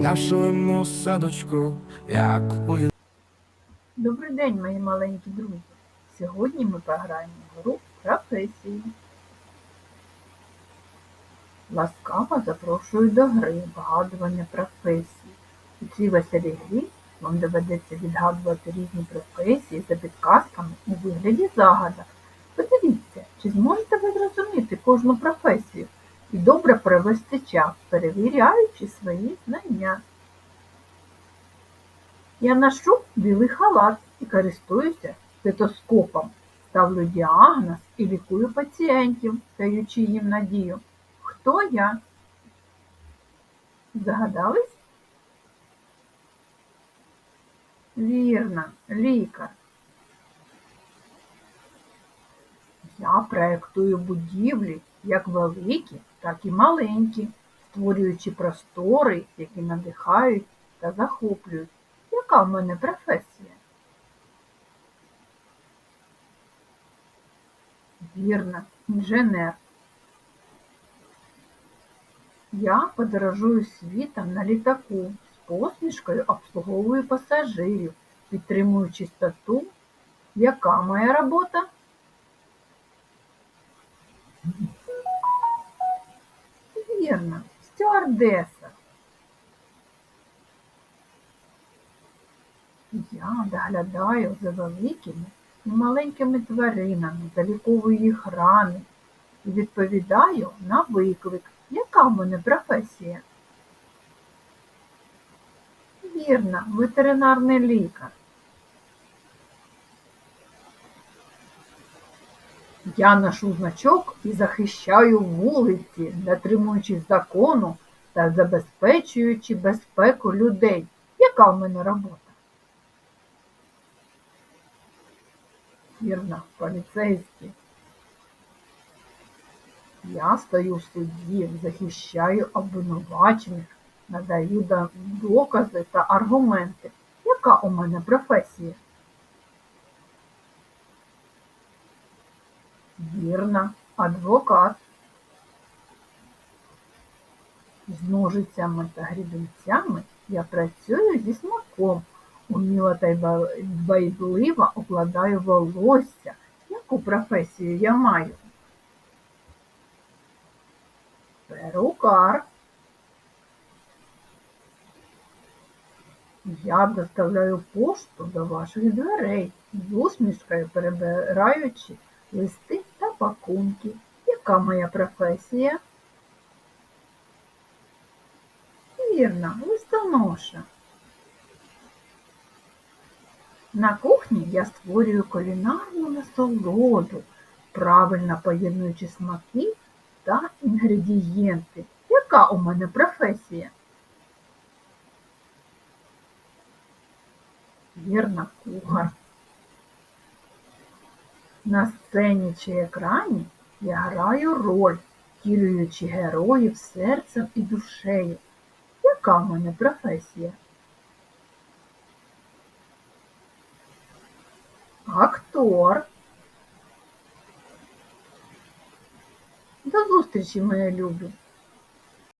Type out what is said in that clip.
нашому садочку, як у Добрий день, мої маленькі друзі. Сьогодні ми пограємо в гру професії. Ласкаво запрошую до гри вгадування професії. У цій веселій грі вам доведеться відгадувати різні професії за підказками у вигляді загадок. Подивіться, чи зможете ви зрозуміти кожну професію і добре провести час, перевіряючи свої знання. Я ношу білий халат і користуюся стетоскопом. Ставлю діагноз і лікую пацієнтів, даючи їм надію. Хто я? Загадались? Вірно, лікар. Я проєктую будівлі як великі, так і маленькі, створюючи простори, які надихають та захоплюють. Яка в мене професія? Вірно, інженер. Я подорожую світом на літаку, з посмішкою обслуговую пасажирів, підтримую чистоту. Яка моя робота? Вірно, стюардеса. Я доглядаю за великими і маленькими тваринами, заліковую їх рани і відповідаю на виклик. Яка в мене професія? Вірно, ветеринарний лікар. Я ношу значок і захищаю вулиці, дотримуючись закону та забезпечуючи безпеку людей. Яка в мене робота? Вірно, поліцейський. Я стою в суді, захищаю обвинувачених, надаю докази та аргументи. Яка у мене професія? Вірно, адвокат. З ножицями та грібінцями я працюю зі смаком, уміло та й ба- дбайливо укладаю волосся. Яку професію я маю? Перукар. Я доставляю пошту до ваших дверей, з усмішкою перебираючи листи пакунки. Яка моя професія? Вірно, листоноша. На кухні я створюю кулінарну насолоду, правильно поєднуючи смаки та інгредієнти. Яка у мене професія? Вірно, кухар. На сцені чи екрані я граю роль, втілюючи героїв серцем і душею. Яка в мене професія? Актор. До зустрічі, мої любі!